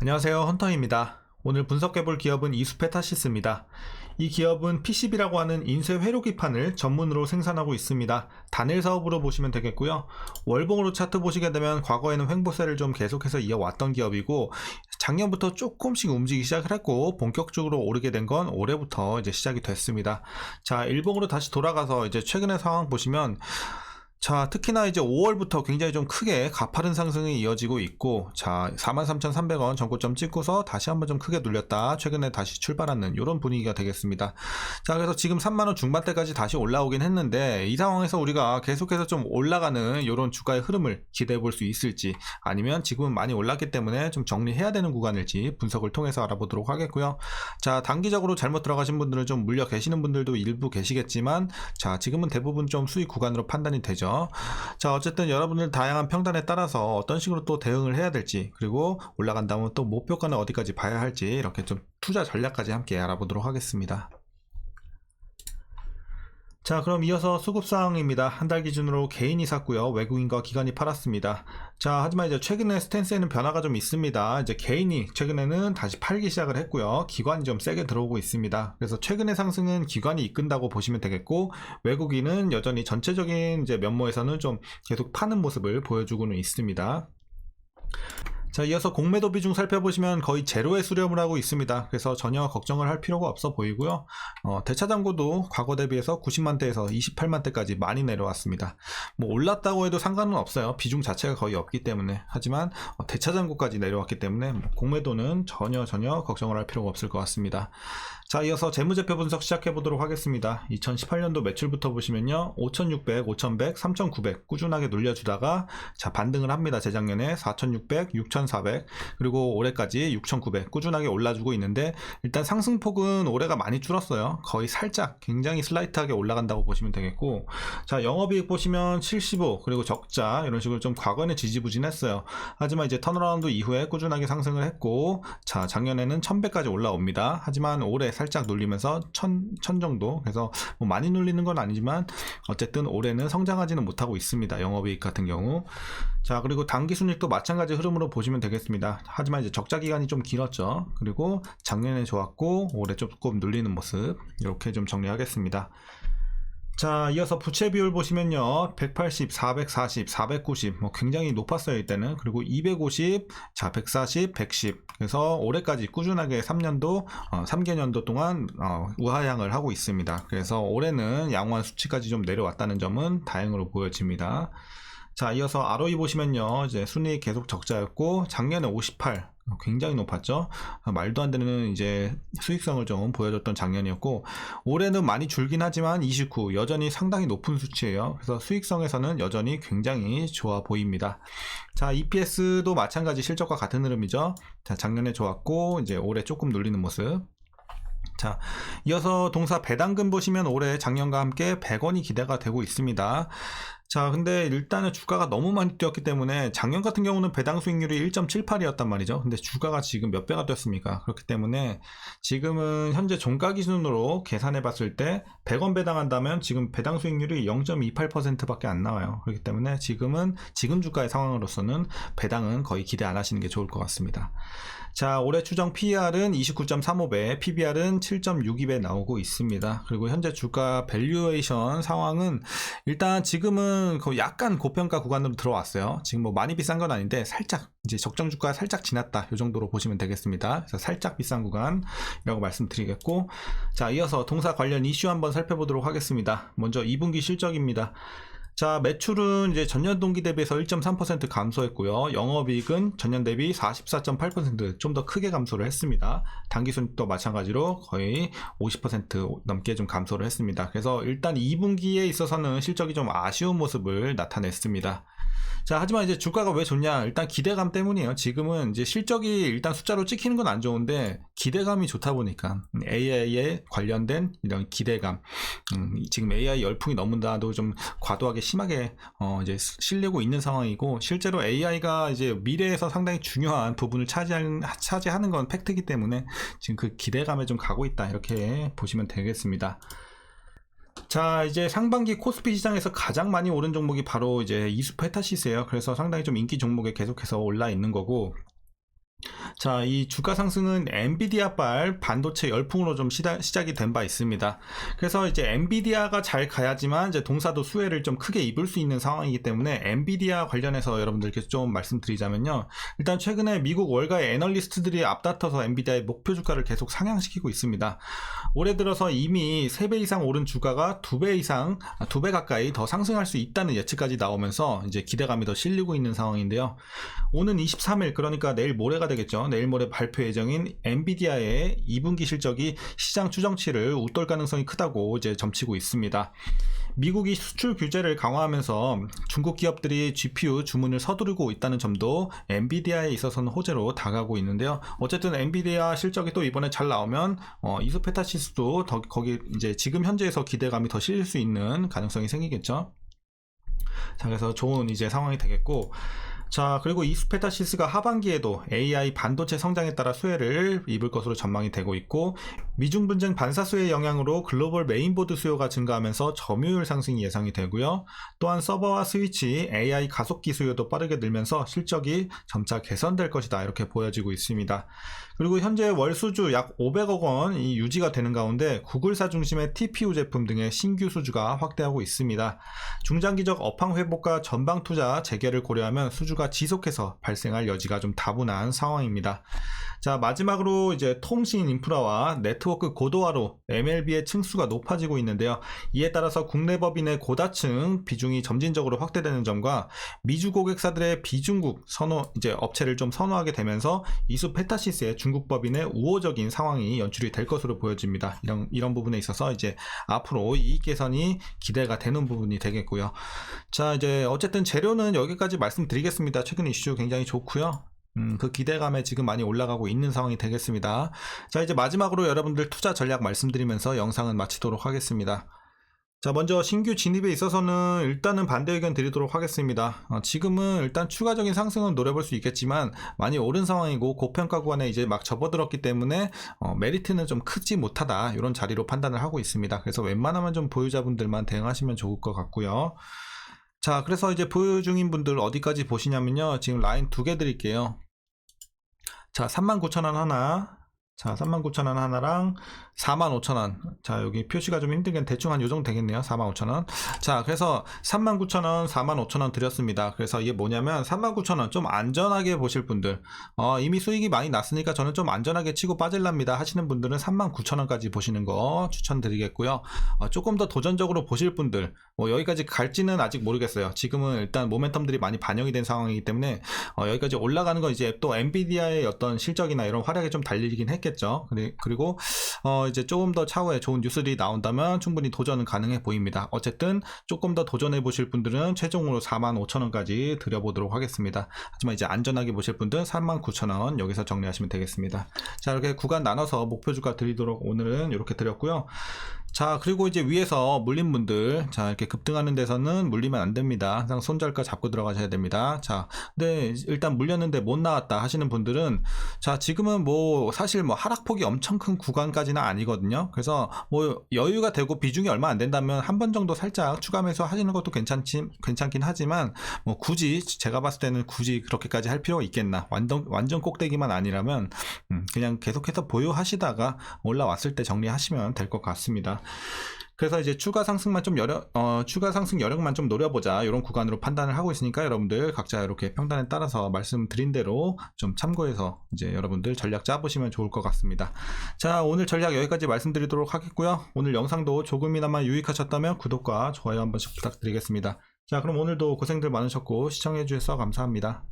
안녕하세요 헌터입니다. 오늘 분석해볼 기업은 이수페타시스입니다. 이 기업은 PCB라고 하는 인쇄 회로기판을 전문으로 생산하고 있습니다. 단일 사업으로 보시면 되겠고요. 월봉으로 차트 보시게 되면 과거에는 횡보세를 좀 계속해서 이어왔던 기업이고 작년부터 조금씩 움직이기 시작을 했고 본격적으로 오르게 된 건 올해부터 이제 시작이 됐습니다. 자 일봉으로 다시 돌아가서 이제 최근의 상황 보시면 자, 특히나 이제 5월부터 굉장히 좀 크게 가파른 상승이 이어지고 있고, 자, 43,300원 전고점 찍고서 다시 한번 좀 크게 눌렸다. 최근에 다시 출발하는 이런 분위기가 되겠습니다. 자, 그래서 지금 3만원 중반대까지 다시 올라오긴 했는데, 이 상황에서 우리가 계속해서 좀 올라가는 이런 주가의 흐름을 기대해 볼 수 있을지, 아니면 지금은 많이 올랐기 때문에 좀 정리해야 되는 구간일지 분석을 통해서 알아보도록 하겠고요. 자, 단기적으로 잘못 들어가신 분들은 좀 물려 계시는 분들도 일부 계시겠지만, 자, 지금은 대부분 좀 수익 구간으로 판단이 되죠. 자, 어쨌든 여러분들 다양한 평단에 따라서 어떤 식으로 또 대응을 해야 될지, 그리고 올라간다면 또 목표가는 어디까지 봐야 할지, 이렇게 좀 투자 전략까지 함께 알아보도록 하겠습니다. 자, 그럼 이어서 수급 상황입니다. 한 달 기준으로 개인이 샀고요. 외국인과 기관이 팔았습니다. 자, 하지만 이제 최근에 스탠스에는 변화가 좀 있습니다. 이제 개인이 최근에는 다시 팔기 시작을 했고요. 기관이 좀 세게 들어오고 있습니다. 그래서 최근의 상승은 기관이 이끈다고 보시면 되겠고, 외국인은 여전히 전체적인 이제 면모에서는 좀 계속 파는 모습을 보여주고는 있습니다. 자, 이어서 공매도 비중 살펴보시면 거의 제로에 수렴을 하고 있습니다. 그래서 전혀 걱정을 할 필요가 없어 보이고요. 어, 대차장고도 과거 대비해서 90만대에서 28만대까지 많이 내려왔습니다. 뭐 올랐다고 해도 상관은 없어요. 비중 자체가 거의 없기 때문에. 하지만 어, 대차장고까지 내려왔기 때문에 뭐 공매도는 전혀 전혀 걱정을 할 필요가 없을 것 같습니다. 자, 이어서 재무제표 분석 시작해 보도록 하겠습니다. 2018년도 매출부터 보시면요. 5,600, 5,100, 3,900 꾸준하게 눌려주다가 자, 반등을 합니다. 재작년에 4,600, 6,400 그리고 올해까지 6,900 꾸준하게 올라주고 있는데 일단 상승폭은 올해가 많이 줄었어요. 거의 살짝 굉장히 슬라이트하게 올라간다고 보시면 되겠고 자, 영업이익 보시면 75 그리고 적자 이런 식으로 좀 과거에는 지지부진했어요. 하지만 이제 턴어라운드 이후에 꾸준하게 상승을 했고 자, 작년에는 1,100까지 올라옵니다. 하지만 올해 살짝 눌리면서 1000, 1000 정도 그래서 뭐 많이 눌리는 건 아니지만 어쨌든 올해는 성장하지는 못하고 있습니다. 영업이익 같은 경우 자 그리고 당기순익도 마찬가지 흐름으로 보시면 되겠습니다. 하지만 이제 적자 기간이 좀 길었죠. 그리고 작년에 좋았고 올해 조금 눌리는 모습 이렇게 좀 정리하겠습니다. 자, 이어서 부채 비율 보시면요. 180, 440, 490, 뭐 굉장히 높았어요, 이때는. 그리고 250, 자, 140, 110. 그래서 올해까지 꾸준하게 3년도, 어, 3개년도 동안, 어, 우하향을 하고 있습니다. 그래서 올해는 양호한 수치까지 좀 내려왔다는 점은 다행으로 보여집니다. 자, 이어서 ROE 보시면요. 이제 순이익 계속 적자였고, 작년에 58, 굉장히 높았죠. 말도 안 되는 이제 수익성을 좀 보여줬던 작년이었고 올해는 많이 줄긴 하지만 29 여전히 상당히 높은 수치예요. 그래서 수익성에서는 여전히 굉장히 좋아 보입니다. 자 EPS도 마찬가지 실적과 같은 흐름이죠. 자 작년에 좋았고 이제 올해 조금 눌리는 모습. 자, 이어서 동사 배당금 보시면 올해 작년과 함께 100원이 기대가 되고 있습니다. 자, 근데 일단은 주가가 너무 많이 뛰었기 때문에 작년 같은 경우는 배당 수익률이 1.78이었단 말이죠. 근데 주가가 지금 몇 배가 됐습니까? 그렇기 때문에 지금은 현재 종가 기준으로 계산해 봤을 때 100원 배당한다면 지금 배당 수익률이 0.28%밖에 안 나와요. 그렇기 때문에 지금은 지금 주가의 상황으로서는 배당은 거의 기대 안 하시는 게 좋을 것 같습니다. 자, 올해 추정 PER은 29.35배, PBR은 7.62배 나오고 있습니다. 그리고 현재 주가 밸류에이션 상황은 일단 지금은 약간 고평가 구간으로 들어왔어요. 지금 뭐 많이 비싼 건 아닌데 살짝 이제 적정 주가 살짝 지났다. 이 정도로 보시면 되겠습니다. 그래서 살짝 비싼 구간이라고 말씀드리겠고 자, 이어서 동사 관련 이슈 한번 살펴보도록 하겠습니다. 먼저 2분기 실적입니다. 자, 매출은 이제 전년 동기 대비해서 1.3% 감소했고요. 영업이익은 전년 대비 44.8%좀 더 크게 감소를 했습니다. 당기순익도 마찬가지로 거의 50% 넘게 좀 감소를 했습니다. 그래서 일단 2분기에 있어서는 실적이 좀 아쉬운 모습을 나타냈습니다. 자, 하지만 이제 주가가 왜 좋냐? 일단 기대감 때문이에요. 지금은 이제 실적이 일단 숫자로 찍히는 건 안 좋은데 기대감이 좋다 보니까 AI에 관련된 이런 기대감, 음, 지금 AI 열풍이 너무 나도 좀 과도하게 심하게 어, 이제 실리고 있는 상황이고 실제로 AI가 이제 미래에서 상당히 중요한 부분을 차지하는, 차지하는 건 팩트이기 때문에 지금 그 기대감에 좀 가고 있다 이렇게 보시면 되겠습니다. 자, 이제 상반기 코스피 시장에서 가장 많이 오른 종목이 바로 이제 이수페타시스예요. 그래서 상당히 좀 인기 종목에 계속해서 올라 있는 거고, 자, 이 주가 상승은 엔비디아발 반도체 열풍으로 좀 시다- 시작이 된 바 있습니다. 그래서 이제 엔비디아가 잘 가야지만 이제 동사도 수혜를 좀 크게 입을 수 있는 상황이기 때문에 엔비디아 관련해서 여러분들께 좀 말씀드리자면요. 일단 최근에 미국 월가의 애널리스트들이 앞다퉈서 엔비디아의 목표 주가를 계속 상향시키고 있습니다. 올해 들어서 이미 3배 이상 오른 주가가 2배 이상, 2배 가까이 더 상승할 수 있다는 예측까지 나오면서 이제 기대감이 더 실리고 있는 상황인데요. 오는 23일 그러니까 내일 모레가 되겠죠. 내일 모레 발표 예정인 엔비디아의 2분기 실적이 시장 추정치를 웃돌 가능성이 크다고 이제 점치고 있습니다. 미국이 수출 규제를 강화하면서 중국 기업들이 GPU 주문을 서두르고 있다는 점도 엔비디아에 있어서는 호재로 다가오고 있는데요. 어쨌든 엔비디아 실적이 또 이번에 잘 나오면 어, 이소페타시스도 더 거기 이제 지금 현재에서 기대감이 더 실릴 수 있는 가능성이 생기겠죠. 자, 그래서 좋은 이제 상황이 되겠고, 자, 그리고 이 스페타시스가 하반기에도 AI 반도체 성장에 따라 수혜를 입을 것으로 전망이 되고 있고, 미중 분쟁 반사 수의 영향으로 글로벌 메인보드 수요가 증가하면서 점유율 상승이 예상이 되고요. 또한 서버와 스위치, AI 가속기 수요도 빠르게 늘면서 실적이 점차 개선될 것이다. 이렇게 보여지고 있습니다. 그리고 현재 월 수주 약 500억 원이 유지가 되는 가운데 구글사 중심의 TPU 제품 등의 신규 수주가 확대하고 있습니다. 중장기적 업황 회복과 전방 투자 재개를 고려하면 수주가 지속해서 발생할 여지가 좀 다분한 상황입니다. 자, 마지막으로 이제 통신 인프라와 네트워크 고도화로 MLB의 층수가 높아지고 있는데요. 이에 따라서 국내 법인의 고다층 비중이 점진적으로 확대되는 점과 미주 고객사들의 비중국 선호 이제 업체를 좀 선호하게 되면서 이수 페타시스의 중국 법인의 우호적인 상황이 연출이 될 것으로 보여집니다. 이런 이런 부분에 있어서 이제 앞으로 이익 개선이 기대가 되는 부분이 되겠고요. 자, 이제 어쨌든 재료는 여기까지 말씀드리겠습니다. 최근 이슈 굉장히 좋고요. 음, 그 기대감에 지금 많이 올라가고 있는 상황이 되겠습니다. 자, 이제 마지막으로 여러분들 투자 전략 말씀드리면서 영상은 마치도록 하겠습니다. 자, 먼저 신규 진입에 있어서는 일단은 반대 의견 드리도록 하겠습니다. 어, 지금은 일단 추가적인 상승은 노려볼 수 있겠지만 많이 오른 상황이고 고평가 구간에 이제 막 접어들었기 때문에 어, 메리트는 좀 크지 못하다 이런 자리로 판단을 하고 있습니다. 그래서 웬만하면 좀 보유자분들만 대응하시면 좋을 것 같고요. 자, 그래서 이제 보유 중인 분들 어디까지 보시냐면요. 지금 라인 두 개 드릴게요. 자, 39,000원 하나. 자, 39,000원 하나랑 45,000원. 자, 여기 표시가 좀 힘들긴 대충 한 요 정도 되겠네요. 45,000원. 자, 그래서 39,000원, 45,000원 드렸습니다. 그래서 이게 뭐냐면 39,000원 좀 안전하게 보실 분들. 어, 이미 수익이 많이 났으니까 저는 좀 안전하게 치고 빠질랍니다 하시는 분들은 39,000원까지 보시는 거 추천드리겠고요. 어, 조금 더 도전적으로 보실 분들. 뭐 여기까지 갈지는 아직 모르겠어요. 지금은 일단 모멘텀들이 많이 반영이 된 상황이기 때문에 어, 여기까지 올라가는 건 이제 또 엔비디아의 어떤 실적이나 이런 활약에 좀 달리긴 했겠죠. 그리- 그리고 어, 이제 조금 더 차후에 좋은 뉴스들이 나온다면 충분히 도전은 가능해 보입니다. 어쨌든 조금 더 도전해 보실 분들은 최종으로 45,000원까지 드려보도록 하겠습니다. 하지만 이제 안전하게 보실 분들은 39,000원 여기서 정리하시면 되겠습니다. 자 이렇게 구간 나눠서 목표 주가 드리도록 오늘은 이렇게 드렸고요. 자 그리고 이제 위에서 물린 분들. 자 이렇게 급등하는 데서는 물리면 안 됩니다. 항상 손절가 잡고 들어가셔야 됩니다. 자 근데 일단 물렸는데 못 나왔다 하시는 분들은 자 지금은 뭐 사실 뭐 하락폭이 엄청 큰 구간까지는 아니거든요. 그래서 뭐 여유가 되고 비중이 얼마 안 된다면 한 번 정도 살짝 추가 매수 하시는 것도 괜찮지 괜찮긴 하지만 뭐 굳이 제가 봤을 때는 굳이 그렇게까지 할 필요가 있겠나. 완전 완전 꼭대기만 아니라면 음, 그냥 계속해서 보유하시다가 올라왔을 때 정리하시면 될 것 같 그래서 이제 추가 상승만 좀 여력, 어, 추가 상승 여력만 좀 노려보자 이런 구간으로 판단을 하고 있으니까 여러분들 각자 이렇게 평단에 따라서 말씀드린 대로 좀 참고해서 이제 여러분들 전략 짜보시면 좋을 것 같습니다. 자 오늘 전략 여기까지 말씀드리도록 하겠고요. 오늘 영상도 조금이나마 유익하셨다면 구독과 좋아요 한 번씩 부탁드리겠습니다. 자 그럼 오늘도 고생들 많으셨고 시청해 주셔서 감사합니다.